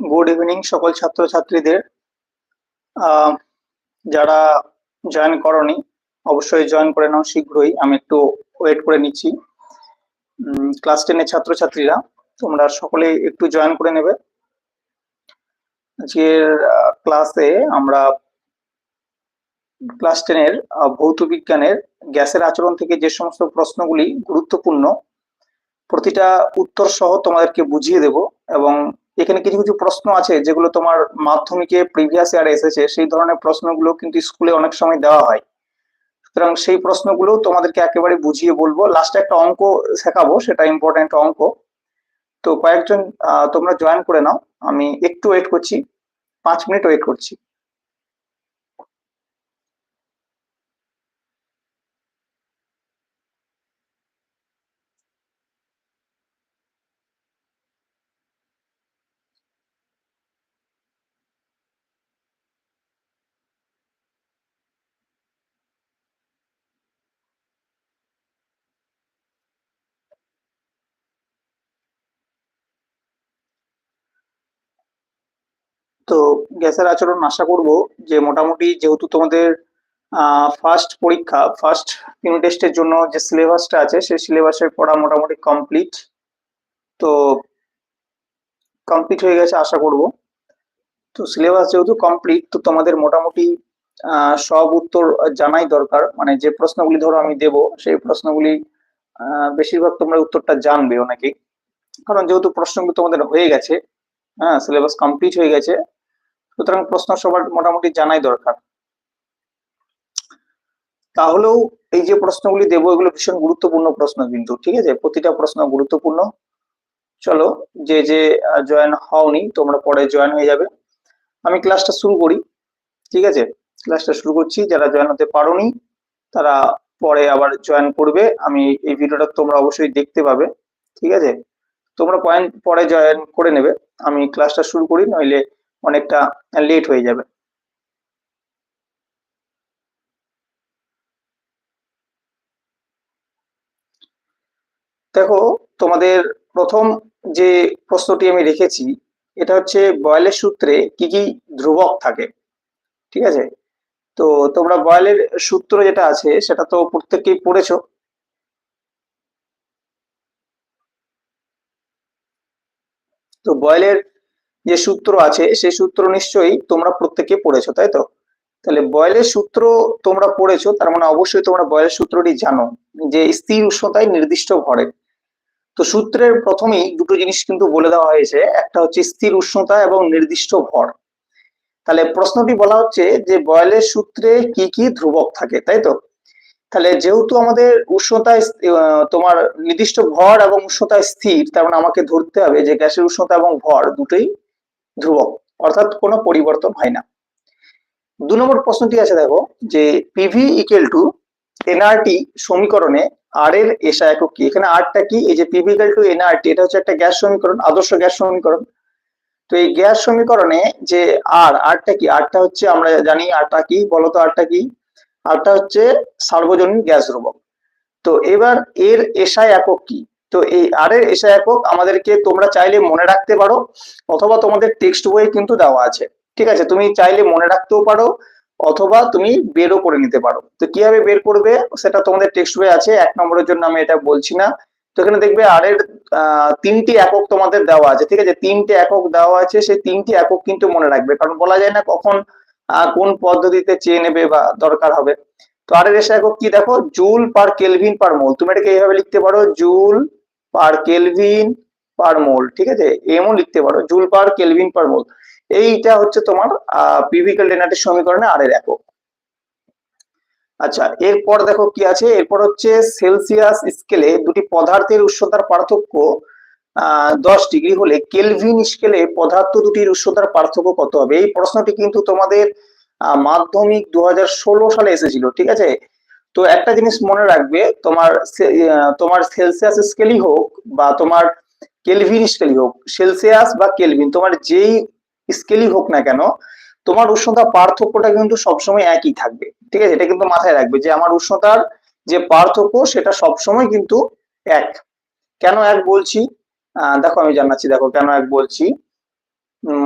Good evening সকল ছাত্রছাত্রীদের। যারা জয়েন করনি, অবশ্যই জয়েন করে নাও শীঘ্রই। আমি একটু ওয়েট করে নিচ্ছি। ক্লাস টেনের ছাত্রছাত্রীরা, তোমরা সকলে একটু জয়েন করে নেবে। আজকের ক্লাসে আমরা ক্লাস টেনের ভৌত বিজ্ঞানের, গ্যাসের আচরণ থেকে যে সমস্ত প্রশ্নগুলি গুরুত্বপূর্ণ, প্রতিটা উত্তর সহ তোমাদেরকে বুঝিয়ে দেব এবং এখানে কিছু কিছু প্রশ্ন আছে যেগুলো তোমার মাধ্যমিকে প্রিভিয়াস ইয়ারে এসেছে, সেই ধরনের প্রশ্নগুলো কিন্তু স্কুলে অনেক সময় দেওয়া হয়। সুতরাং সেই প্রশ্নগুলো তোমাদেরকে একেবারে বুঝিয়ে বলব। লাস্টে একটা অঙ্ক শেখাবো, সেটা ইম্পর্টেন্ট অঙ্ক। তো কয়েকজন তোমরা জয়েন করে নাও। আমি একটু ওয়েট করছি। পাঁচ মিনিট ওয়েট করছি। তো গ্যাসের আচরণ আশা করব যে মোটামুটি যেহেতু তোমাদের ফার্স্ট পরীক্ষা ফার্স্ট ইউনিট টেস্টের জন্য যে সিলেবাসটা আছে, সেই সিলেবাসের পড়া মোটামুটি কমপ্লিট তো কমপ্লিট হয়ে গেছে আশা করব। তো সিলেবাস যেহেতু কমপ্লিট তো তোমাদের মোটামুটি সব উত্তর জানাই দরকার। মানে যে প্রশ্নগুলি ধরো আমি দেব, সেই প্রশ্নগুলি বেশিরভাগ তোমরা উত্তরটা জানবে অনেকেই। কারণ যেহেতু প্রশ্নগুলো তোমাদের হয়ে গেছে হ্যাঁ সিলেবাস কমপ্লিট হয়ে গেছে সুতরাং প্রশ্ন সবার মোটামুটি জানাই দরকার। তাহলেও এই যে প্রশ্নগুলি দেবো, এগুলো ভীষণ গুরুত্বপূর্ণ প্রশ্ন কিন্তু, ঠিক আছে? প্রতিটা প্রশ্ন গুরুত্বপূর্ণ। চলো, যে যে জয়েন হওনি, তোমরা পরে জয়েন হয়ে যাবে। আমি ক্লাসটা শুরু করি, ঠিক আছে? ক্লাসটা শুরু করছি, যারা জয়েন হতে পারোনি, তারা পরে আবার জয়েন করবে। আমি এই ভিডিওটা তোমরা অবশ্যই দেখতে পাবে, ঠিক আছে? তোমরা পয়েন্ট পরে জয়েন করে নেবে। আমি ক্লাসটা শুরু করি, নইলে অনেকটা লেট হয়ে যাবে। দেখো, তোমাদের প্রথম যে প্রশ্নটি আমি রেখেছি, এটা হচ্ছে বয়েলের সূত্রে কি কি ধ্রুবক থাকে, ঠিক আছে? তো তোমরা বয়েলের সূত্র যেটা আছে, সেটা তো প্রত্যেককেই পড়েছো। তো বয়েলের যে সূত্র আছে সেই সূত্র নিশ্চয়ই তোমরা প্রত্যেকে পড়েছো তাই তো? তাহলে বয়েলের সূত্র তোমরা পড়েছো তার মানে অবশ্যই তোমরা বয়েলের সূত্রটি জানো যে স্থির উষ্ণতায় নির্দিষ্ট ভরে। তো সূত্রের প্রথমেই দুটো জিনিস কিন্তু বলে দেওয়া হয়েছে একটা হচ্ছে স্থির উষ্ণতা এবং নির্দিষ্ট ভর। তাহলে প্রশ্নটি বলা হচ্ছে যে বয়েলের সূত্রে কি কি ধ্রুবক থাকে তাই তো? তাহলে যেহেতু আমাদের উষ্ণতায় আহ, তোমার নির্দিষ্ট ভর এবং উষ্ণতায় স্থির তার মানে আমাকে ধরতে হবে যে গ্যাসের উষ্ণতা এবং ভর দুটোই ধ্রুবক, অর্থাৎ কোনো পরিবর্তন হয় না। দু নম্বর প্রশ্নটি আছে, দেখো, যে পিভি ইকুয়াল টু এনআরটি সমীকরণে আর এর এসা একক কি? এখানে আরটা কি? এই যে পিভি ইকুয়াল টু এনআরটি এটা হচ্ছে একটা গ্যাস সমীকরণ, আদর্শ গ্যাস সমীকরণ। তো এই গ্যাস সমীকরণে যে আর আরটা কি? আরটা হচ্ছে, আমরা জানি আরটা কি? বলতো আরটা কি? আরটা হচ্ছে সার্বজনীন গ্যাস ধ্রুবক। তো এবার এর এসা একক কি? তো এই আর এর এসা একক আমাদেরকে তোমরা চাইলে মনে রাখতে পারো, অথবা তোমাদের টেক্সট বইয়ে কিন্তু দেওয়া আছে। ঠিক আছে? তুমি চাইলে মনে রাখতেও পারো, অথবা তুমি বেরও করে নিতে পারো। তো কীভাবে বের করবে? সেটা তোমাদের টেক্সট বই আছে, এক নম্বরের জন্য আমি এটা বলছি না। তো এখানে দেখবে আর এর তিনটি একক তোমাদের দেওয়া আছে। ঠিক আছে? তিনটি একক দেওয়া আছে, সেই তিনটি একক কিন্তু মনে রাখবে। কারণ বলা যায় না কখন কোন পদ্ধতিতে চেয়ে নেবে বা দরকার হবে। তো আর এর এসে একক কি দেখো? Joule per kelvin per mole. তুমি এটাকে এইভাবে লিখতে পারো, joule per kelvin per mole ঠিক আছে? এমও লিখতে পারো joule per kelvin per mole এইটা হচ্ছে তোমার পিভিক্যাল ডেনাটের সমীকরণে আর এর একক আচ্ছা এরপর দেখো কি আছে? এরপর হচ্ছে সেলসিয়াস স্কেলে দুটি পদার্থের উষ্ণতার পার্থক্য দশ ডিগ্রি হলে কেলভিন স্কেলে পদার্থ দুটির উষ্ণতার পার্থক্য কত হবে? এই প্রশ্নটি কিন্তু তোমাদের মাধ্যমিক দু হাজার ষোলো সালে এসেছিল, ঠিক আছে? তো একটা জিনিস মনে রাখবে, তোমার তোমার সেলসিয়াস স্কেলই হোক বা তোমার কেলভিন স্কেলই হোক, সেলসিয়াস বা কেলভিন, তোমার যেই স্কেলই হোক না কেন, তোমার উষ্ণতা পার্থক্যটা কিন্তু সবসময় একই থাকবে, ঠিক আছে? এটা কিন্তু মাথায় রাখবে যে আমার উষ্ণতার যে পার্থক্য সেটা সবসময় কিন্তু এক। কেন এক বলছি? দেখো আমি জানাচ্ছি, দেখো কেন এক বলছি?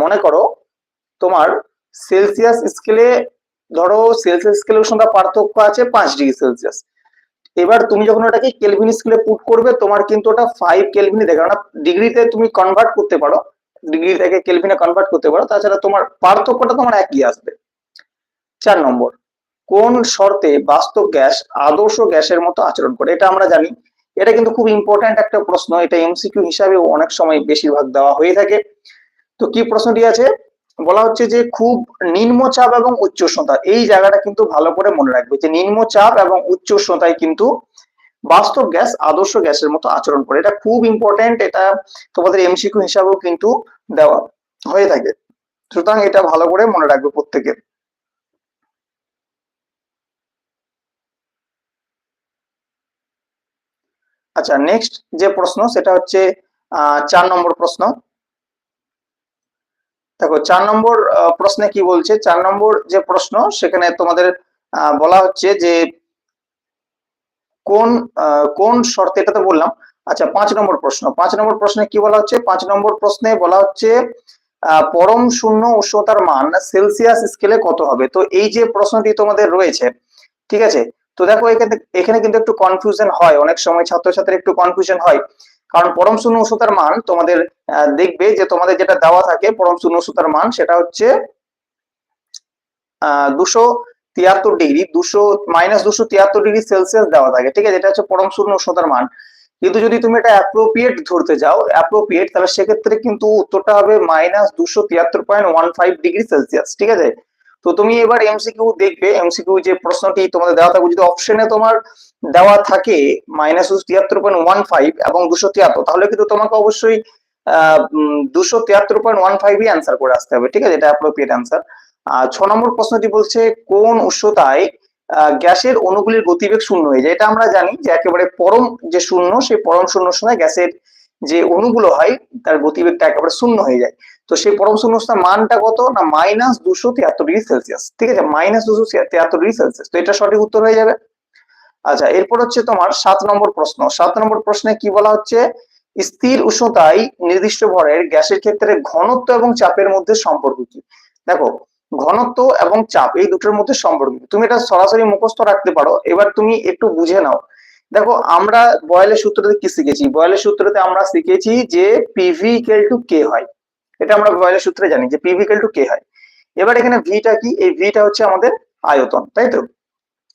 মনে করো তোমার সেলসিয়াস স্কেলে ধরো সেলসিয়াস স্কেলের সঙ্গে পার্থক্য আছে পাঁচ ডিগ্রি সেলসিয়াস এবার তুমি যখন ওটাকে কেলভিন স্কেলে পুট করবে, তোমার কিন্তু ওটা ফাইভ কেলভিনে দেখে না ডিগ্রিতে তুমি কনভার্ট করতে পারো ডিগ্রি থেকে কেলভিনে কনভার্ট করতে পারো, তাছাড়া তোমার পার্থক্যটা তোমার একই আসবে। চার নম্বর, কোন শর্তে বাস্তব গ্যাস আদর্শ গ্যাসের মতো আচরণ করে? এটা আমরা জানি। এটা কিন্তু খুব ইম্পর্ট্যান্ট একটা প্রশ্ন। এটা এমসিকিউ হিসাবে অনেক সময় বেশিরভাগ দেওয়া হয়ে থাকে। তো কি প্রশ্নটি আছে? বলা হচ্ছে যে খুব নিম্নচাপ এবং উচ্চ উষ্ণতা এই জায়গাটা কিন্তু ভালো করে মনে রাখবে যে নিম্নচাপ এবং উচ্চ উষ্ণতায় কিন্তু বাস্তব গ্যাস, আদর্শ গ্যাসের মতো আচরণ করে। এটা খুব ইম্পর্টেন্ট এটা তোমাদের এমসিকিউ হিসাবেও কিন্তু দেওয়া হয়ে থাকে। সুতরাং এটা ভালো করে মনে রাখবে প্রত্যেকের আচ্ছা নেক্সট যে প্রশ্ন, সেটা হচ্ছে চার নম্বর প্রশ্ন। দেখো, চার নম্বর প্রশ্নে কি বলছে? চার নম্বর যে প্রশ্ন, সেখানে তোমাদের বলা হচ্ছে যে কোন কোন শর্তে, এটা তো বললাম। আচ্ছা পাঁচ নম্বর প্রশ্ন। পাঁচ নম্বর প্রশ্নে কি বলা হচ্ছে? পাঁচ নম্বর প্রশ্নে বলা হচ্ছে পরম শূন্য উষ্ণতার মান সেলসিয়াস স্কেলে কত হবে? তো এই যে প্রশ্নটি তোমাদের রয়েছে, ঠিক আছে? তো দেখো, এখানে কিন্তু একটু কনফিউশন হয়। অনেক সময় ছাত্রছাত্রীর একটু কনফিউশন হয়। কারণ পরম শূন্য উষ্ণতার মান তোমাদের দেখবে যে তোমাদের যেটা দেওয়া থাকে পরম শূন্য উষ্ণতার মান সেটা হচ্ছে দুশো তিয়াত্তর ডিগ্রি দুশো মাইনাস দুশো তিয়াত্তর ডিগ্রি সেলসিয়াস দেওয়া থাকে, ঠিক আছে? এটা হচ্ছে পরম শূন্য উষ্ণতার মান। কিন্তু যদি তুমি এটা অ্যাপ্রোপ্রিয়েট ধরতে যাও অ্যাপ্রোপ্রিয়েট তাহলে সেক্ষেত্রে কিন্তু উত্তরটা হবে মাইনাস দুশো তিয়াত্তর point one five degree Celsius ঠিক আছে? তো তুমি এবার এমসিকিউ দেখবে এমসিকিউ যে প্রশ্নটি তোমাদের দেওয়া থাকবে, যদি অপশনে তোমার দেওয়া থাকে মাইনাস তিয়াত্তর পয়েন্ট ওয়ান ফাইভ এবং দুশো তিয়াত্তর, তাহলে কিন্তু তোমাকে অবশ্যই দুশো তিয়াত্তর পয়েন্ট ওয়ান ফাইভই অ্যান্সার করে আসতে হবে, ঠিক আছে? এটা অ্যাপ্রোপ্রিয়েট অ্যান্সার আর ছ নম্বর প্রশ্নটি বলছে, কোন উষ্ণতায় গ্যাসের অণুগুলির গতিবেগ শূন্য হয়ে যায়? এটা আমরা জানি যে একেবারে পরম যে শূন্য, সেই পরম শূন্য সময় গ্যাসের যে অণুগুলো হয়, তার গতিবেগটা একেবারে শূন্য হয়ে যায়। তো সেই পরম শূন্যস্থান মানটা কত? না মাইনাস দুশো তিয়াত্তর ডিগ্রি সেলসিয়াস ঠিক আছে? মাইনাস দুশো তিয়াত্তর ডিগ্রি সেলসিয়াস তো এটা সঠিক উত্তর হয়ে যাবে। আচ্ছা এরপর হচ্ছে তোমার সাত নম্বর প্রশ্ন। সাত নম্বর প্রশ্নে কি বলা হচ্ছে? স্থির উষ্ণতায় নির্দিষ্ট ভরের গ্যাসের ক্ষেত্রে ঘনত্ব এবং চাপের মধ্যে সম্পর্ক কি? দেখো, ঘনত্ব এবং চাপ এই দুটোর মধ্যে সম্পর্ক তুমি এটা সরাসরি মুখস্থ রাখতে পারো। এবার তুমি একটু বুঝে নাও। দেখো, আমরা বয়েলের সূত্রতে কি শিখেছি? বয়েলের সূত্রতে আমরা শিখেছি যে পিভি ইকুয়াল টু কে হয়। এটা আমরা বয়েলের সূত্রে জানি যে পিভি ইকুয়াল টু কে হয়। এবার এখানে ভিটা কি? এই ভিটা হচ্ছে আমাদের আয়তন, তাই তো?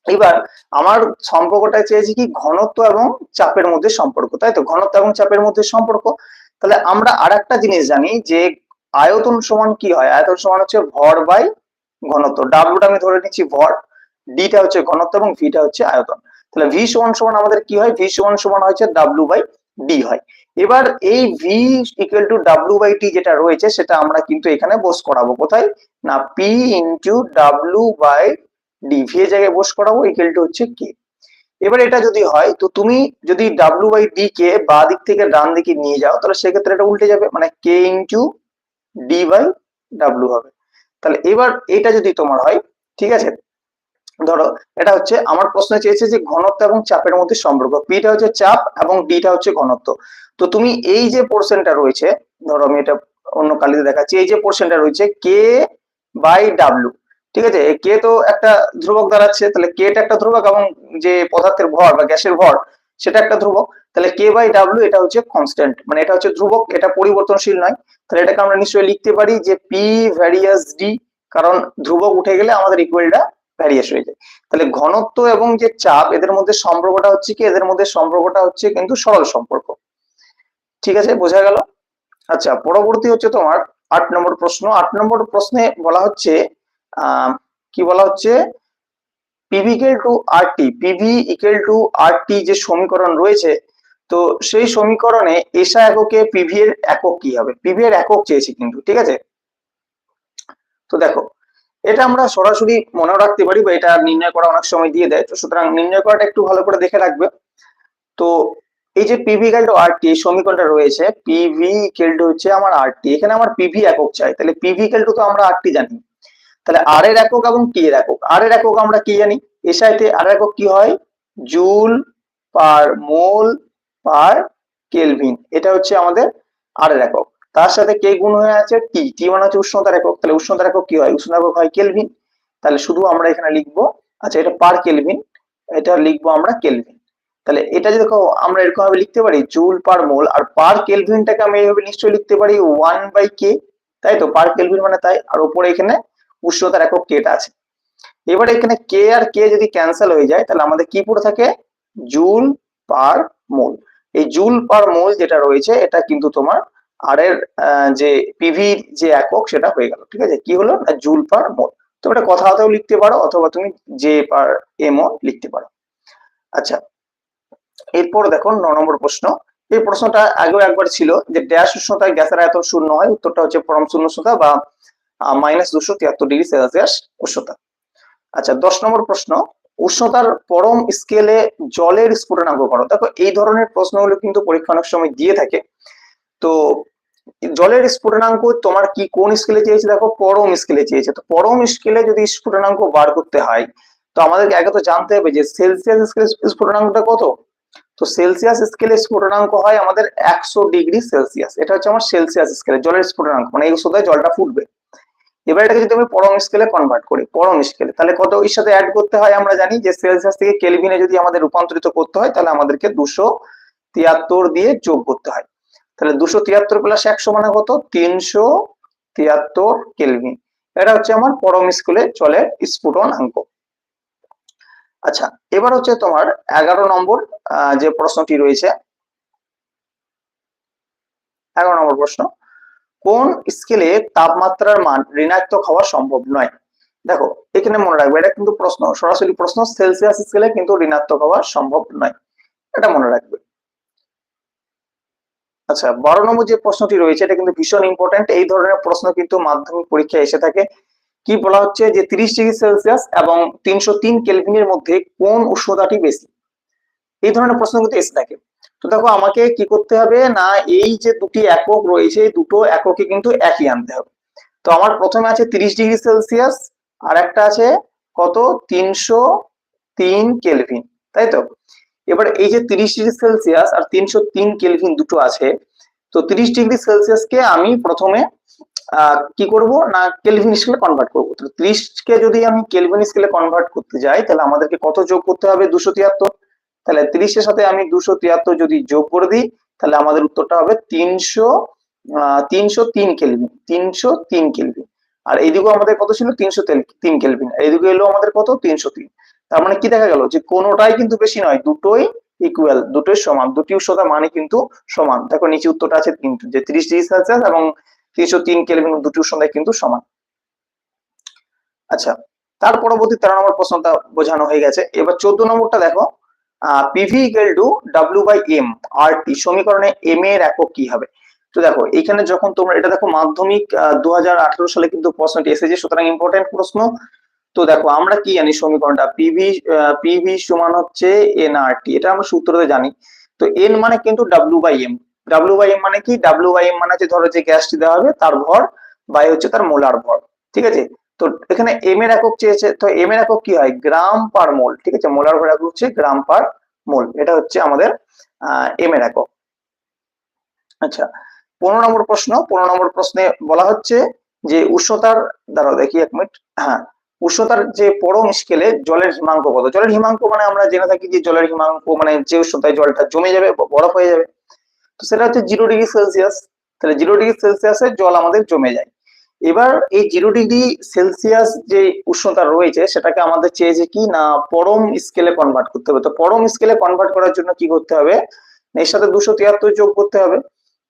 এবার আমার সম্পর্কটা চেয়েছি কি? ঘনত্ব এবং চাপের মধ্যে সম্পর্ক, তাই তো? ঘনত্ব এবং চাপের মধ্যে সম্পর্ক। তাহলে আমরা আর একটা জিনিস জানি যে আয়তন সমান কি হয়? আয়তন সমান হচ্ছে ভর বাই ঘনত্ব। ডাব্লুটা আমি ধরে নিচ্ছি ভর ডিটা হচ্ছে ঘনত্ব এবং ভিটা হচ্ছে আয়তন। তাহলে ভি সমান সমান আমাদের কি হয়? ভি সমান সমান হচ্ছে ডাব্লু বাই ডি হয়। এবার এই V equal to W by T যেটা রয়েছে, সেটা আমরা কিন্তু এখানে বস করাবো। কোথায়? না P into W by D V এর জায়গায় বস করাবো ইকুয়াল টু হচ্ছে কে এবার এটা যদি হয়, তো তুমি যদি ডাব্লু বাই ডি কে বা দিক থেকে ডান দিকে নিয়ে যাও, তাহলে সেক্ষেত্রে এটা উল্টে যাবে মানে K into D by W হবে। তাহলে এবার এটা যদি তোমার হয়, ঠিক আছে? ধরো, এটা হচ্ছে আমার প্রশ্ন চেয়েছে যে ঘনত্ব এবং চাপের মধ্যে সম্পর্ক। পিটা হচ্ছে চাপ এবং ডিটা হচ্ছে ঘনত্ব। তো তুমি এই যে পোর্শনটা রয়েছে, ধরো আমি এটা অন্য কালিতে দেখাচ্ছি, এই যে পোর্শনটা রয়েছে কে বাই ডাব্লু ঠিক আছে? কে তো একটা ধ্রুবক দাঁড়াচ্ছে, তাহলে কে কেটা একটা ধ্রুবক এবং যে পদার্থের ভর বা গ্যাসের ভর, সেটা একটা ধ্রুবক। তাহলে কে বাই ডাব্লু এটা হচ্ছে কনস্ট্যান্ট মানে এটা হচ্ছে ধ্রুবক, এটা পরিবর্তনশীল নয়। তাহলে এটাকে আমরা নিশ্চয়ই লিখতে পারি যে পি ভ্যারিয়াস ডি কারণ ধ্রুবক উঠে গেলে আমাদের ইকুয়ালটা ভ্যারিয়াস হয়ে যায় তাহলে ঘনত্ব এবং যে চাপ, এদের মধ্যে সম্পর্কটা হচ্ছে কি? এদের মধ্যে সম্পর্কটা হচ্ছে কিন্তু সরল সম্পর্ক। ঠিক আছে? বোঝা গেল? আচ্ছা পরবর্তী হচ্ছে তোমার আট নম্বর প্রশ্ন। আট নম্বর প্রশ্নে বলা হচ্ছে কি বলা হচ্ছে? PV equal to R T PV equal to R T যে সমীকরণ রয়েছে, তো সেই সমীকরণে এসা এককে পিভি এর একক কি হবে? পিভি এর একক চেয়েছি কিন্তু, ঠিক আছে? তো দেখো এটা আমরা সরাসরি মনে রাখতে পারি বা এটা নির্ণয় করা অনেক সময় দিয়ে দেয়। তো সুতরাং নির্ণয় করাটা একটু ভালো করে দেখে রাখবে। তো এই যে পিভি ইকাল টু আরটি সমীকরণটা রয়েছে পিভি ইকাল টু হচ্ছে আমার আরটি এখানে আমার পিভি একক চাই। তাহলে পিভি ইকাল টু তো আমরা আরটি জানি। তাহলে আর এর একক এবং টি এর একক। আর এর একক আমরা কি জানি? এসআইতে আর একক কি হয়? Joule per mole per kelvin. এটা হচ্ছে আমাদের আর এর একক। তার সাথে কে গুণ হয়ে আছে? টি। টি মানে হচ্ছে উষ্ণতার একক তাহলে উষ্ণতার একক কি হয়? উষ্ণতার একক হয় কেলভিন। তাহলে শুধু আমরা এখানে লিখব আচ্ছা এটা পার কেলভিন, এটা লিখব আমরা কেলভিন। তাহলে এটা যদি দেখো, আমরা এরকম ভাবে লিখতে পারি, জুল পার মোল, আর পার কেলভিনটাকে আমি এইভাবে নিশ্চয়ই লিখতে পারি, ওয়ান বাই কে। তাই তো? পার কেলভিন মানে তাই। আর উপরে এখানে উষ্ণতার একক কেটা আছে। এবারে এখানে কে আর কে যদি ক্যান্সেল হয়ে যায়, তাহলে আমাদের কি পড়ে থাকে? Joule per mole. এই জুল পার মোল যেটা রয়েছে, এটা কিন্তু তোমার আর এর যে পিভির যে একক সেটা হয়ে গেল, ঠিক আছে? কি হলো? জুল পার মোল তো এটা কথা হাতেও লিখতে পারো, অথবা তুমি জে পার এমও লিখতে পারো। আচ্ছা এরপর দেখো ন নম্বর প্রশ্ন। এই প্রশ্নটা আগেও একবার ছিল যে ড্যাশ উষ্ণতায় গ্যাসের আয়তন শূন্য হয়, উত্তরটা হচ্ছে পরম শূন্য উষ্ণতা বা মাইনাস দুশো তিয়াত্তর ডিগ্রি সেলসিয়াস উষ্ণতা। আচ্ছা দশ নম্বর প্রশ্ন। উষ্ণতার পরম স্কেলে জলের স্ফুটনাঙ্ক করো। দেখো, এই ধরনের প্রশ্নগুলো কিন্তু পরীক্ষা অনেক সময় দিয়ে থাকে। তো জলের স্ফুটনাঙ্ক তোমার কি, কোন স্কেলে চেয়েছে দেখো? পরম স্কেলে চেয়েছে। তো পরম স্কেলে যদি স্ফুটনাঙ্ক বার করতে হয়, তো আমাদেরকে আগে তো জানতে হবে যে সেলসিয়াস স্কেলে স্ফুটনাঙ্কটা কত? তো সেলসিয়াস স্কেলে স্ফুটনাঙ্ক হয় আমাদের একশো ডিগ্রি সেলসিয়াস এটা হচ্ছে আমার সেলসিয়াস স্কেলে জলের স্ফুটনাঙ্ক। মানে এই সোদায় জলটা ফুটবে। এবার এটাকে যদি আমি পরম স্কেলে কনভার্ট করি, পরম স্কেলে তাহলে কত? এর সাথে অ্যাড করতে হয় আমরা জানি যে সেলসিয়াস থেকে কেলভিনে যদি আমাদের রূপান্তরিত করতে হয়, তাহলে আমাদেরকে দুশো তিয়াত্তর দিয়ে যোগ করতে হয়। তাহলে দুশো তিয়াত্তর প্লাস একশো মানে কত? তিনশো তিয়াত্তর কেলভিন এটা হচ্ছে আমার পরম স্কুলে চলে স্ফুটনাঙ্ক আচ্ছা এবার হচ্ছে তোমার এগারো নম্বর যে প্রশ্নটি রয়েছে। এগারো নম্বর প্রশ্ন। কোন স্কেলে তাপমাত্রার মান ঋণাত্মক হওয়া সম্ভব নয়? দেখো, এখানে মনে রাখবে, এটা কিন্তু প্রশ্ন, সরাসরি প্রশ্ন সেলসিয়াস স্কেলে কিন্তু ঋণাত্মক হওয়া সম্ভব নয়। এটা মনে রাখবে। আচ্ছা বারো নম্বর যে প্রশ্নটি রয়েছে, এটা কিন্তু ভীষণ ইম্পর্টেন্ট এই ধরনের প্রশ্ন কিন্তু মাধ্যমিক পরীক্ষায় এসে থাকে। কি বলা হচ্ছে যে তিরিশ ডিগ্রি সেলসিয়াস এবং তিনশো তিন কেলভিনের মধ্যে কোন উষ্ণতাটি বেশি? এই ধরনের প্রশ্ন কিন্তু এসে থাকে। তো দেখো, আমাকে কি করতে হবে? না, এই যে দুটি একক রয়েছে, এই দুটো এককে কিন্তু একই আনতে হবে। তো আমার প্রথমে আছে তিরিশ ডিগ্রি সেলসিয়াস আর একটা আছে কত? তিনশো তিন কেলভিন। তাই তো? এবার এই যে তিরিশ ডিগ্রি সেলসিয়াস আর তিনশো তিন কেলভিন দুটো আছে, তো তিরিশ ডিগ্রি সেলসিয়াসকে আমি প্রথমে কি করব? না, কেলভিন স্কেলে কনভার্ট করব। তো কে যদি আমি কেলভিন স্কেলে কনভার্ট করতে যাই, তাহলে আমাদেরকে কত যোগ করতে হবে? দুশো তিয়াত্তর। তাহলে ত্রিশের সাথে আমি দুশো তিয়াত্তর যদি যোগ করে দিই, তাহলে আমাদের উত্তরটা হবে তিনশো তিনশো তিন কেলভিন, তিনশো তিন কেলভিন। আর এইদিকেও আমাদের কত ছিল? তিনশো তিন কেলভিন। এইদিকে এলো আমাদের কত? তিনশো তিন। তার মানে কি দেখা গেল? যে কোনোটাই কিন্তু বেশি নয়, দুটোই ইকুয়াল দুটোই সমান। দুটি উষ্ণতা মানে কিন্তু সমান। দেখো নিচে উত্তরটা আছে তিনটে যে ত্রিশ ডিগ্রি সেলসিয়াস এবং তিনশো তিন কেলভিন দুটি উষ্ণতায় কিন্তু সমান। আচ্ছা তার পরবর্তী তেরো নম্বর প্রশ্নটা বোঝানো হয়ে গেছে। এবার চোদ্দ নম্বরটা দেখো। PV equal to W by M R T সমীকরণে এম এর একক কি হবে? তো দেখো, এখানে যখন তোমরা, এটা দেখো মাধ্যমিক দু হাজার আঠারো সালে কিন্তু প্রশ্নটি এসেছে, সুতরাং ইম্পর্টেন্ট প্রশ্ন। তো দেখো, আমরা কি জানি সমীকরণটা? পিভি পিভি সমান হচ্ছে এন আর টি এটা আমরা সূত্রতে জানি। তো এন মানে কিন্তু W by M W by M মানে কি? ডাব্লিউ বাই এম মানে হচ্ছে ধরো যে গ্যাসটি দেওয়া হবে, তার ভর বাই হচ্ছে তার মোলার ভর, ঠিক আছে? তো এখানে এম এর একক চেয়েছে, তো এম এর একক কি হয়? গ্রাম পার মোল, ঠিক আছে? মোলার ভর একক হচ্ছে গ্রাম পার মোল, এটা হচ্ছে আমাদের এম এর একক। আচ্ছা পনেরো নম্বর প্রশ্ন, পনেরো নম্বর প্রশ্নে বলা হচ্ছে যে উষ্ণতার, দাঁড়াও দেখি এক মিনিট হ্যাঁ উষ্ণতার যে পরম স্কেলে জলের হিমাঙ্ক কত জলের হিমাঙ্ক মানে আমরা জেনে থাকি যে জলের হিমাঙ্ক মানে যে উষ্ণতায় জলটা জমে যাবে বরফ হয়ে যাবে। তো সেটা হচ্ছে জিরো ডিগ্রি সেলসিয়াস তাহলে জিরো ডিগ্রি সেলসিয়াসে জল আমাদের জমে যায়। এবার এই জিরো ডিগ্রি সেলসিয়াস যে উষ্ণতা রয়েছে, সেটাকে আমাদের চেয়েছে কি? না, পরম স্কেলে কনভার্ট করতে হবে। তো পরম স্কেলে কনভার্ট করার জন্য কি করতে হবে? এর সাথে দুশো তিয়াত্তর যোগ করতে হবে।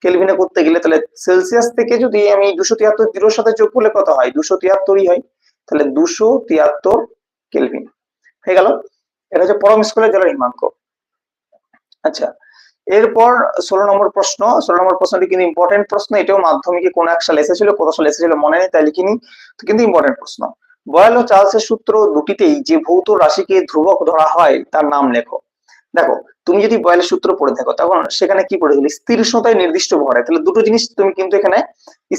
কেলভিনে করতে গেলে তাহলে সেলসিয়াস থেকে যদি আমি দুশো তিয়াত্তর জিরোর সাথে যোগ করলে কত হয়? দুশো তিয়াত্তরই হয়। তাহলে দুশো তিয়াত্তর কেলভিন। হয়ে গেল? এটা হচ্ছে পরম স্কুলের জলের হিমাঙ্ক আচ্ছা এরপর ষোলো নম্বর প্রশ্ন। ষোলো নম্বর প্রশ্নটি কিন্তু ইম্পর্টেন্ট প্রশ্ন। এটাও মাধ্যমিকে কোন এক সাল এসেছিল, কত সাল এসেছিল মনে নেই, তাই লিখিনি। কিন্তু ইম্পর্টেন্ট প্রশ্ন। বয়াল ও চার্লসের সূত্র দুটিতেই যে ভৌত রাশিকে ধ্রুবক ধরা হয়, তার নাম লেখো। দেখো, তুমি যদি বয়ালের সূত্র পড়ে থাকো, তখন সেখানে কি পড়ে গেলে স্থির উষ্ণতায় নির্দিষ্ট ভরে তাহলে দুটো জিনিস তুমি কিন্তু এখানে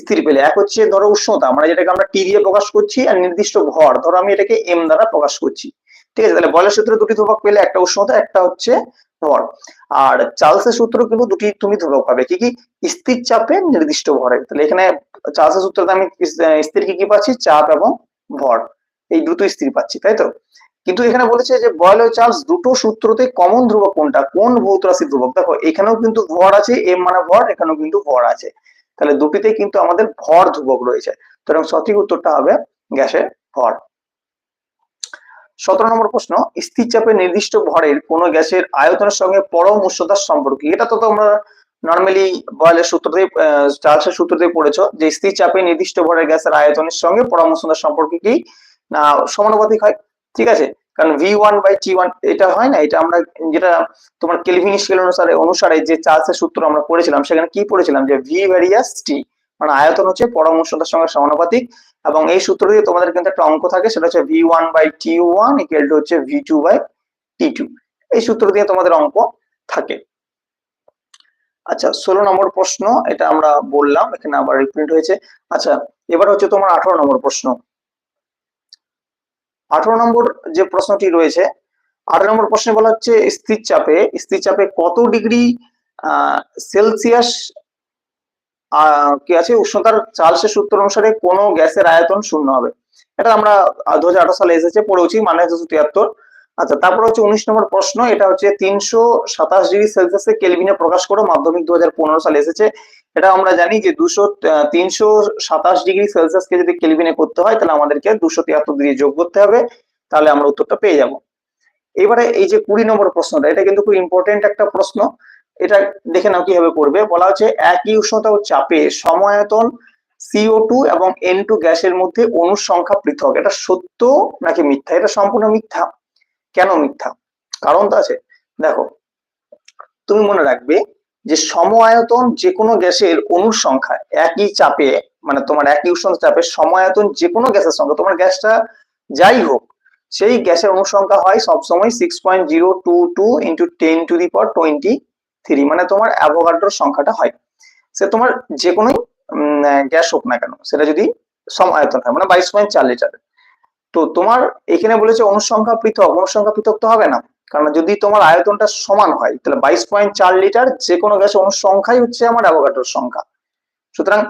স্থির পেলে। এক হচ্ছে ধরো উষ্ণতা। মানে যেটাকে আমরা টি দিয়ে প্রকাশ করছি আর নির্দিষ্ট ভর। ধরো আমি এটাকে এম দ্বারা প্রকাশ করছি। ঠিক আছে? তাহলে বয়লের সূত্রে দুটি ধ্রুবক পেলে একটা উষ্ণতা, একটা হচ্ছে ভর। আর চার্লসের সূত্র কিন্তু দুটি তুমি ধ্রুবক পাবে। কি কি? স্থির চাপে নির্দিষ্ট ভরে তাহলে এখানে চার্লসের সূত্রতে আমি স্থির কি কি পাচ্ছি? চাপ এবং ভর। এই দুটো স্থির পাচ্ছি, তাই তো? কিন্তু এখানে বলেছে যে বয়েল চার্লস দুটো সূত্রতে কমন ধ্রুবক কোনটা? কোন ভৌত রাশি ধ্রুবক? দেখো, এখানেও কিন্তু ভর আছে এম মানে ভর, এখানেও কিন্তু ভর আছে। তাহলে দুটিতে কিন্তু আমাদের ভর ধ্রুবক রয়েছে। সুতরাং সঠিক উত্তরটা হবে গ্যাসের ভর। সতেরো নম্বর প্রশ্ন, স্থির চাপে নির্দিষ্ট ভরের কোন গ্যাসের আয়তনের সঙ্গে পরম উষ্ণতার সম্পর্ক এটা তো তোমরা নর্মালি বয়েলের সূত্র দিয়ে চার্লসের সূত্র দিয়ে পড়েছো যে স্থির চাপে নির্দিষ্ট ভরের গ্যাসের আয়তনের সঙ্গে পরম উষ্ণতার সম্পর্ক কি? না, সমানুপাতিক হয়। ঠিক আছে? কারণ V one by T one এটা হয় না, এটা আমরা যেটা তোমার কেলভিন স্কেল অনুসারে অনুসারে যে চার্লসের সূত্র আমরা পড়েছিলাম, সেখানে কি পড়েছিলাম? যে ভি ভ্যারিয়াস টি মানে আয়তন হচ্ছে পরম সঙ্গে সমানুপাতিক, এবং এই সূত্র দিয়ে তোমাদের কিন্তু একটা অঙ্ক থাকে, সেটা হচ্ছে V one by T one equal to হচ্ছে V two by T two এই সূত্র দিয়ে তোমাদের অঙ্ক থাকে। আচ্ছা ষোলো নম্বর প্রশ্ন, এটা আমরা বললাম, এখানে আবার রিপ্রিন্ট হয়েছে। আচ্ছা এবার হচ্ছে তোমার আঠারো নম্বর প্রশ্ন। আঠারো নম্বর যে প্রশ্নটি রয়েছে, আঠারো নম্বর প্রশ্নে বলা হচ্ছে স্থির চাপে স্থির চাপে কত ডিগ্রি সেলসিয়াস কি আছে? উষ্ণতার চার্লসের সূত্র অনুসারে কোন গ্যাসের আয়তন শূন্য হবে। এটা আমরা দু হাজার আঠারো সালে এসেছে পড়েছি মানে তিয়াত্তর। আচ্ছা তারপর হচ্ছে উনিশ নম্বর প্রশ্ন, এটা হচ্ছে তিনশো সাতাশ ডিগ্রি সেলসিয়াসে কেলভিনে প্রকাশ করে, মাধ্যমিক দু হাজার পনেরো সালে এসেছে। এটা আমরা জানি যে দুশো তিনশো সাতাশ ডিগ্রি সেলসিয়াসকে যদি কেলভিনে করতে হয়, তাহলে আমাদেরকে দুশো তিয়াত্তর ডিগ্রি যোগ করতে হবে। তাহলে আমরা উত্তরটা পেয়ে যাব। এবারে এই যে কুড়ি নম্বর প্রশ্নটা, এটা কিন্তু খুব ইম্পর্টেন্ট একটা প্রশ্ন। এটা দেখে নাও কীভাবে করবে। বলা হচ্ছে একই উষ্ণতা ও চাপে সময়তন সিও টু এবং এন টু গ্যাসের মধ্যে অনুর সংখ্যা পৃথক। এটা সত্য নাকি মিথ্যা? এটা সম্পূর্ণ মিথ্যা। কেন মিথ্যা? কারণ তো আছে। দেখো, তুমি মনে রাখবে যে সম আয়তন যে কোনো গ্যাসের অনুর সংখ্যা একই চাপে মানে তোমার একই উষ্ণতা চাপে সমায়তন যে কোনো গ্যাসের সংখ্যা তোমার গ্যাসটা যাই হোক, সেই গ্যাসের অনুসংখ্যা হয় সবসময় six point zero two two into ten to the power twenty three মানে তোমার অ্যাভোগাড্রোর সংখ্যাটা হয়। সে তোমার যে কোনো গ্যাস হোক না কেন, সেটা যদি সম আয়তন হয় মানে বাইশ পয়েন্ট চার লিটার। তো তোমার এখানে বলেছে অনুসংখ্যা পৃথক অনুসংখ্যা পৃথক তো হবে না। কারণ যদি তোমার আয়তনটা সমান হয়, তাহলে বাইশ পয়েন্ট চার লিটার যে কোনো গ্যাসের অনুসংখ্যাই হচ্ছে আমার অ্যাভোগাড্রোর সংখ্যা। সুতরাং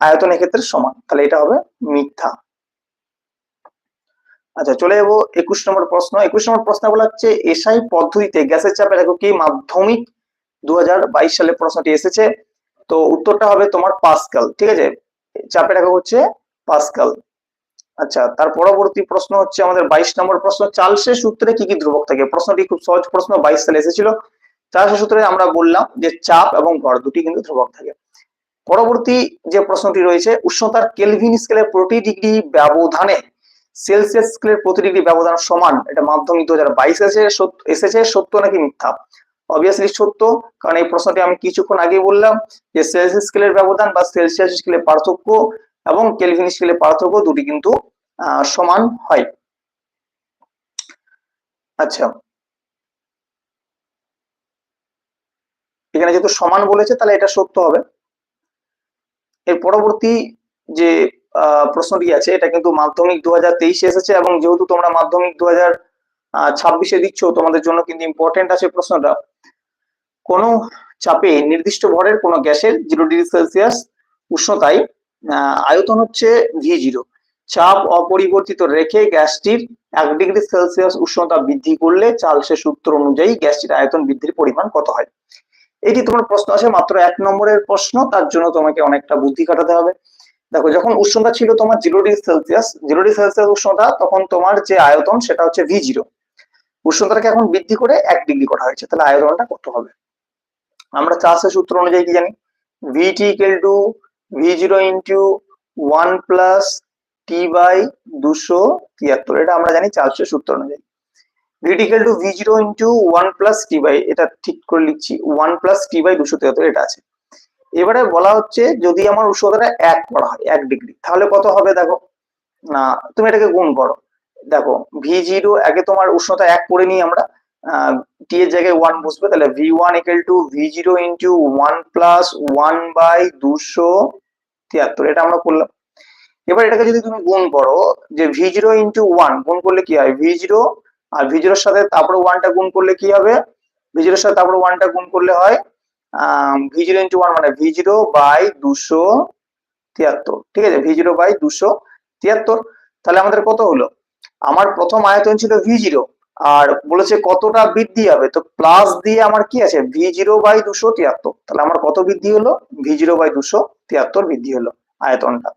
আয়তন এক্ষেত্রে সমান, তাহলে এটা হবে মিথ্যা। আচ্ছা চলে যাব একুশ নম্বর প্রশ্ন। একুশ নম্বর প্রশ্ন বলা হচ্ছে, এসআই পদ্ধতিতে গ্যাসের চাপের একক কি মাধ্যমিক দুহাজার বাইশ সালে প্রশ্নটি এসেছে? তো উত্তরটা হবে তোমার পাসকাল, ঠিক আছে? চাপের একক হচ্ছে পাসকাল। আচ্ছা তার পরবর্তী প্রশ্ন হচ্ছে আমাদের বাইশ নম্বর প্রশ্ন, চার্লসের সূত্রে কি কি ধ্রুবক থাকে? প্রশ্নটি খুব সহজ প্রশ্ন, বাইশ সালে এসেছিল। চার্লসের সূত্রে আমরা বললাম যে চাপ এবং ভর দুটি কিন্তু ধ্রুবক থাকে। পরবর্তী যে প্রশ্নটি রয়েছে, উষ্ণতার কেলভিন স্কেলের প্রতি ডিগ্রি ব্যবধানে সেলসিয়াস স্কেলের প্রতি ডিগ্রি ব্যবধান সমান, এটা মাধ্যমিক দু হাজার বাইশ এসেছে, সত্য নাকি মিথ্যা? অবভিয়াসলি সত্য, কারণ এই প্রশ্নটি আমি কিছুক্ষণ আগে বললাম যে সেলসিয়াস স্কেলের ব্যবধান বা সেলসিয়াস স্কেলের পার্থক্য এবং কেলভিন স্কেলের পার্থক্য দুটি কিন্তু সমান হয়। আচ্ছা। এখানে যেহেতু সমান বলেছে, তাহলে এটা সত্য হবে। এর পরবর্তী যে প্রশ্নটি আছে, এটা কিন্তু মাধ্যমিক দু হাজার তেইশে এসেছে এবং যেহেতু তোমরা মাধ্যমিক দু হাজার ছাব্বিশে দিচ্ছ, তোমাদের জন্য কিন্তু ইম্পর্টেন্ট আছে প্রশ্নটা। কোন চাপে নির্দিষ্ট ভরের কোন গ্যাসের জিরো ডিগ্রি সেলসিয়াস উষ্ণতায় আয়তন হচ্ছে ভি জিরো চাপ অপরিবর্তিত রেখে গ্যাসটির এক ডিগ্রি সেলসিয়াস উষ্ণতা বৃদ্ধি করলে চার্লসের সূত্র অনুযায়ী গ্যাসটির আয়তন বৃদ্ধির পরিমাণ কত হয়? এটি তোমার প্রশ্ন আছে মাত্র এক নম্বরের প্রশ্ন, তার জন্য তোমাকে অনেকটা বুদ্ধি কাটাতে হবে। দেখো, যখন উষ্ণতা ছিল তোমার zero degree Celsius zero degree Celsius উষ্ণতা, তখন তোমার যে আয়তন সেটা হচ্ছে ভি জিরো উষ্ণতাকে এখন বৃদ্ধি করে এক ডিগ্রি করা হয়েছে, তাহলে আয়তনটা কত হবে? আমরা চাষের সূত্র অনুযায়ী কি জানি? VT equal to V zero into one plus T by দুশো তিয়াত্তর। এটা আমরা জানি চার্লসের সূত্র অনুযায়ী। VT equal to V zero into one T by এটা ঠিক করে লিখছি ওয়ান টি বাই দুশো এটা আছে। এবারে বলা হচ্ছে যদি আমার উষ্ণতাটা এক করা হয়, এক ডিগ্রি তাহলে কত হবে দেখো? না, তুমি এটাকে গুণ করো। দেখো ভি জিরো আগে তোমার উষ্ণতা এক করে নিই আমরা টি এর জায়গায় ওয়ান বসবে, তাহলে V one equal to V zero into one plus one by দুশো তিয়াত্তর, এটা আমরা করলাম। এবার এটাকে যদি তুমি গুণ করো, যে ভি জিরো ইন্টু ওয়ান গুণ করলে কি হয়? ভি জিরো আর ভি জিরোর সাথে তারপরে ওয়ানটা গুণ করলে কি হবে? ভি জিরোর সাথে তারপরে ওয়ানটা গুণ করলে হয় ভি জিরো ইন্টু ওয়ান মানে ভি জিরো বাই দুশো তিয়াত্তর। ঠিক আছে? ভি জিরো বাই দুশো তিয়াত্তর। তাহলে আমাদের কত হলো? আমার প্রথম আয়তন ছিল ভি জিরো আর বলেছে কতটা বৃদ্ধি হবে? তো প্লাস দিয়ে আমার কি আছে? ভি জিরো বাই দুশো তিয়াত্তর। তাহলে আমার কত বৃদ্ধি হলো? ভি জিরো বাই দুশো তিয়াত্তর বৃদ্ধি হলো আয়তনটা।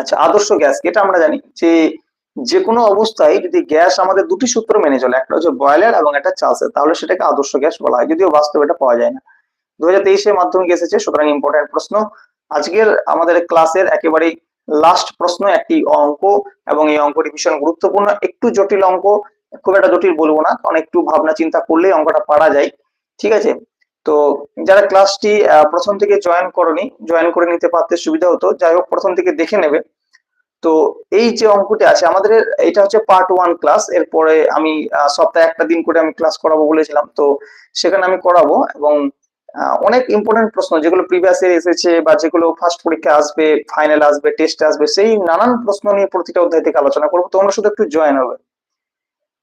আচ্ছা আদর্শ গ্যাস এটা আমরা জানি যে যে কোনো অবস্থায় যদি গ্যাস আমাদের দুটি সূত্র মেনে চলে, একটা হচ্ছে বয়লার এবং একটা চার্লসের তাহলে সেটাকে আদর্শ গ্যাস বলা হয়, যদিও বাস্তবে এটা পাওয়া যায় না। দু হাজার তেইশে মাধ্যমিক এসেছে, সুতরাং ইম্পর্টেন্ট প্রশ্ন। আজকের আমাদের ক্লাসের একেবারেই লাস্ট প্রশ্ন, একটি অঙ্ক, এবং এই অঙ্কটি ভীষণ গুরুত্বপূর্ণ, একটু জটিল অঙ্ক খুব একটা জটিল বলব না, কারণ একটু ভাবনা চিন্তা করলেই অঙ্কটা পারা যায়, ঠিক আছে? তো যারা ক্লাসটি প্রথম থেকে জয়েন করনি জয়েন করে নিতে পারতে সুবিধা হতো, যাই হোক প্রথম থেকে দেখে নেবে। তো এই যে অঙ্কটি আছে, আমাদের এটা হচ্ছে পার্ট ওয়ান ক্লাস এরপরে আমি সপ্তাহে একটা দিন করে আমি ক্লাস করাবো বলেছিলাম, তো সেখানে আমি করাবো এবং অনেক ইম্পর্টেন্ট প্রশ্ন, যেগুলো প্রিভিয়াস ইয়ার এসেছে বা যেগুলো ফার্স্ট পরীক্ষা আসবে ফাইনাল আসবে টেস্ট আসবে, সেই নানান প্রশ্ন নিয়ে প্রতিটা অধ্যায় থেকে আলোচনা করব তোমরা শুধু একটু জয়েন হবে।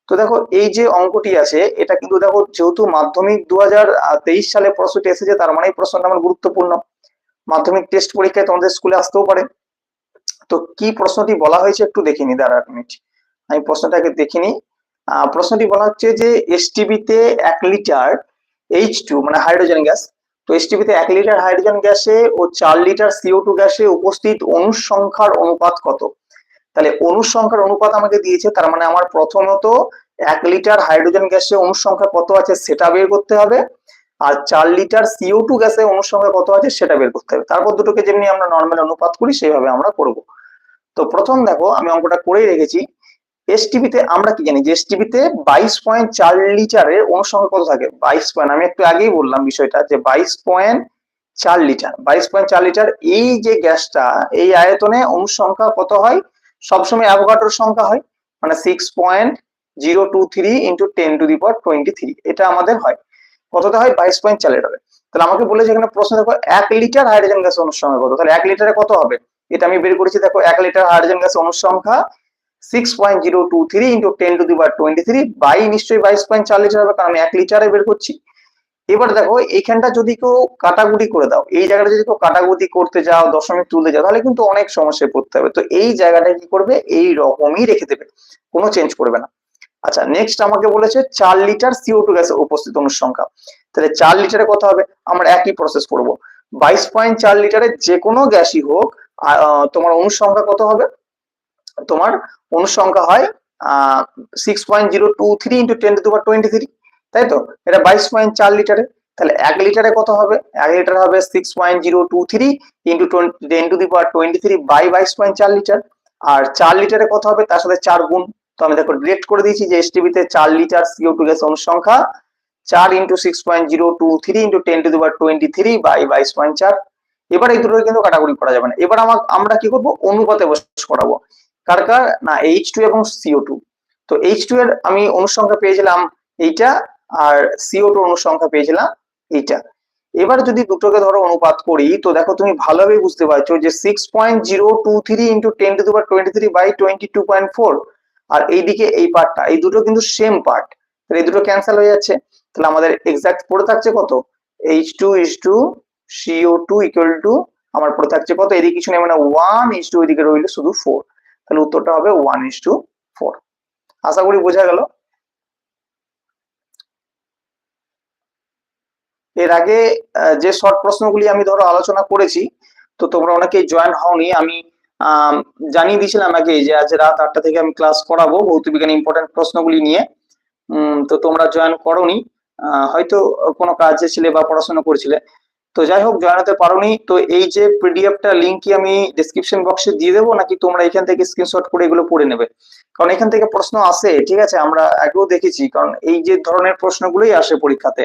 তো দেখো, এই যে অঙ্কটি আছে, এটা কিন্তু দেখো যেহেতু মাধ্যমিক দুহাজার তেইশ সালে প্রশ্নটি এসেছে, তার মানে এই প্রশ্নটা আমার গুরুত্বপূর্ণ। মাধ্যমিক টেস্ট পরীক্ষায় তোমাদের স্কুলে আসতেও পারে। তো কি প্রশ্নটি বলা হয়েছে একটু দেখিনি দাঁড়া মিনিট আমি প্রশ্নটাকে দেখিনি প্রশ্নটি বলা হচ্ছে যে এসটিবিতে এক লিটার এইচ টু মানে হাইড্রোজেন গ্যাস তো এসটিবিতে এক লিটার হাইড্রোজেন গ্যাসে ও চার লিটার সিও টু গ্যাসে উপস্থিত অনুসংখ্যার অনুপাত কত? তাহলে অনুসংখ্যার অনুপাত আমাকে দিয়েছে, তার মানে আমার প্রথমত এক লিটার হাইড্রোজেন গ্যাসে অনুসংখ্যা কত আছে সেটা বের করতে হবে, আর চার লিটার সিও টু গ্যাসে অনুসংখ্যা কত আছে সেটা বের করতে হবে। তারপর দুটোকে যেমনি আমরা নর্মাল অনুপাত করি, সেইভাবে আমরা করব। তো প্রথম দেখো, আমি অঙ্কটা করেই রেখেছি এসটিভিতে আমরা কি জানি? যে এসটিভিতে বাইশ পয়েন্ট চার লিটারের অনুসংখ্যা কত থাকে? বাইশ পয়েন্ট, আমি একটু আগেই বললাম বিষয়টা যে বাইশ পয়েন্ট চার লিটার, বাইশ পয়েন্ট চার লিটার এই যে গ্যাসটা, এই আয়তনে অনুসংখ্যা কত হয়? সবসময় অ্যাভোগাড্রোর সংখ্যা হয় মানে six point zero two three into ten to the power twenty three এটা আমাদের হয়। কতটা হয়? বাইশ পয়েন্ট চার লিটারে তাহলে আমাকে বলেছে এখানে প্রশ্ন দেখো, এক লিটার হাইড্রোজেন গ্যাস অনুসংখ্যা কত? তাহলে এক লিটারে কত হবে? এটা আমি বের করেছি, দেখো, এক litre hydrogen gas অনুসংখ্যা six point zero two three into ten to the power twenty three by নিশ্চয়ই বাইশ পয়েন্ট চার লিটার হবে, কারণ আমি এক লিটারে বের করছি। এবার দেখো এইখানটা যদি কেউ কাটাকুটি করে দাও, এই জায়গাটা যদি কেউ কাটাকুটি করতে যাও, দশমিক তুলতে যাও, তাহলে কিন্তু অনেক সমস্যায় পড়তে হবে। তো এই জায়গাটা কি করবে? এই রকমই রেখে দেবে, কোনো চেঞ্জ করবে না। আচ্ছা নেক্সট আমাকে বলেছে চার লিটার সিও টু গ্যাসের উপস্থিত অনুসংখ্যা। তাহলে চার লিটারে কত হবে? আমরা একই প্রসেস করব। বাইশ পয়েন্ট চার লিটারে যে কোনো গ্যাসই হোক তোমার অনুসংখ্যা কত হবে? তোমার অনুসংখ্যা হয় আহ six point zero two three into ten to twenty three তাই তো এটা বাইশ পয়েন্ট চার লিটারে। তাহলে এক লিটারে কত হবে? এক লিটার হবে six point zero two three into ten to the power twenty three by বাইশ পয়েন্ট চার লিটার। আর চার লিটারে কত হবে? তার সাথে চার গুণ। তো আমি দেখো ডিরেক্ট করে দিয়েছি যে এসটিভিতে চার লিটার সিও টু গ্যাস অনুসংখ্যা চার into six point zero two three into ten to the power twenty three by বাইশ পয়েন্ট চার। এবার এই দুটো কিন্তু কাটাকুটি করা যাবে না। এবার আমার আমরা কি করব? অনুপাতে বস করাবো। কার কার? না এইচ টু এবং সিও টু তো এইচ টু এর আমি অনুসংখ্যা পেয়েছিলাম এইটা আর সিও টু অনুসংখ্যা পেয়েছিলাম এইটা। এবার যদি দুটোকে ধরো অনুপাত করি, তো দেখো তুমি ভালোভাবে বুঝতে পারছ যে six point zero two three into ten to দুবার twenty three by twenty two point four আর এইদিকে এই পার্টটা এই দুটো কিন্তু সেম পার্ট তাহলে এই দুটো ক্যান্সেল হয়ে যাচ্ছে। তাহলে আমাদের এক্সাক্ট পড়ে থাকছে কত? H two is to CO two equal to আমার পড়ে থাকছে কত? এদিকে কিছু নেই মানে ওয়ান ইস টু ওইদিকে রইল শুধু ফোর তাহলে উত্তরটা হবে ওয়ান ইস টু ফোর আশা করি বোঝা গেল। এর আগে যে শর্ট প্রশ্নগুলি আমি ধরো আলোচনা করেছি, তো তোমরা অনেকেই জয়েন হওনি। আমি জানিয়ে দিয়েছিলাম আগে যে আজ রাত আটটা থেকে আমি ক্লাস করাবো ভৌত বিজ্ঞান ইম্পর্টেন্ট প্রশ্নগুলি নিয়ে। তো তোমরা জয়েন করোনি। হয়তো কোনো কাজে ছিলে বা পড়াশোনা করছিলে। তো যাই হোক জয়েন হতে পারোনি। তো এই যে পিডিএফটা লিঙ্ক কি আমি ডিসক্রিপশন বক্সে দিয়ে দেবো, নাকি তোমরা এখান থেকে স্ক্রিনশট করে এগুলো পড়ে নেবে? কারণ এখান থেকে প্রশ্ন আসে, ঠিক আছে? আমরা আগেও দেখেছি, কারণ এই যে ধরনের প্রশ্নগুলোই আসে পরীক্ষাতে।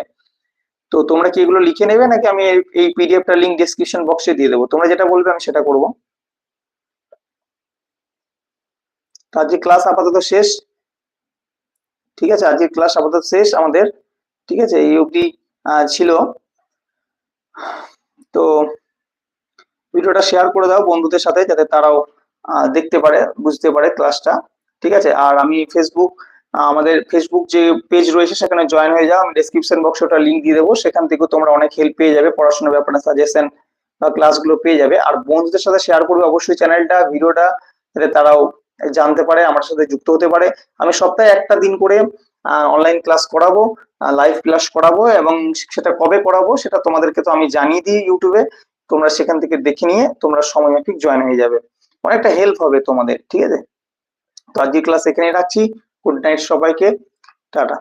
তো তোমরা কি এগুলো লিখে নেবে? নাকি আমি এই পিডিএফটা লিঙ্ক ডিসক্রিপশন বক্সে দিয়ে দেবো? তোমরা যেটা বলবে আমি সেটা করব। আজকে ক্লাস আপাতত শেষ। ঠিক আছে? আজকে ক্লাস আপাতত শেষ আমাদের। ঠিক আছে? এই অবধি ছিল। তো ভিডিওটা শেয়ার করে দাও বন্ধুদের সাথে, যাতে তারাও দেখতে পারে, বুঝতে পারে ক্লাসটা ঠিক আছে? আর আমি ফেসবুক আমাদের ফেসবুক যে পেজ রয়েছে, সেখানে জয়েন হয়ে যাও। আমি ডেসক্রিপশন বক্সে ওটা লিঙ্ক দিয়ে দেবো। সেখান থেকেও তোমরা অনেক হেল্প পেয়ে যাবে, পড়াশোনার ব্যাপারে সাজেশন বা ক্লাসগুলো পেয়ে যাবে। আর বন্ধুদের সাথে শেয়ার করবে অবশ্যই চ্যানেলটা ভিডিওটা যাতে তারাও জানতে পারে, আমার সাথে যুক্ত হতে পারে। আমি সপ্তাহে একটা দিন করে অনলাইন ক্লাস করাবো লাইভ ক্লাস করাবো এবং সেটা কবে করাবো, সেটা তোমাদেরকে তো আমি জানিয়ে দিই ইউটিউবে। তোমরা সেখান থেকে দেখে নিয়ে তোমরা সময় মাফিক জয়েন হয়ে যাবে। অনেকটা হেল্প হবে তোমাদের, ঠিক আছে? তো আজকে ক্লাস এখানে রাখছি। গুড নাইট সবাইকে টাটা।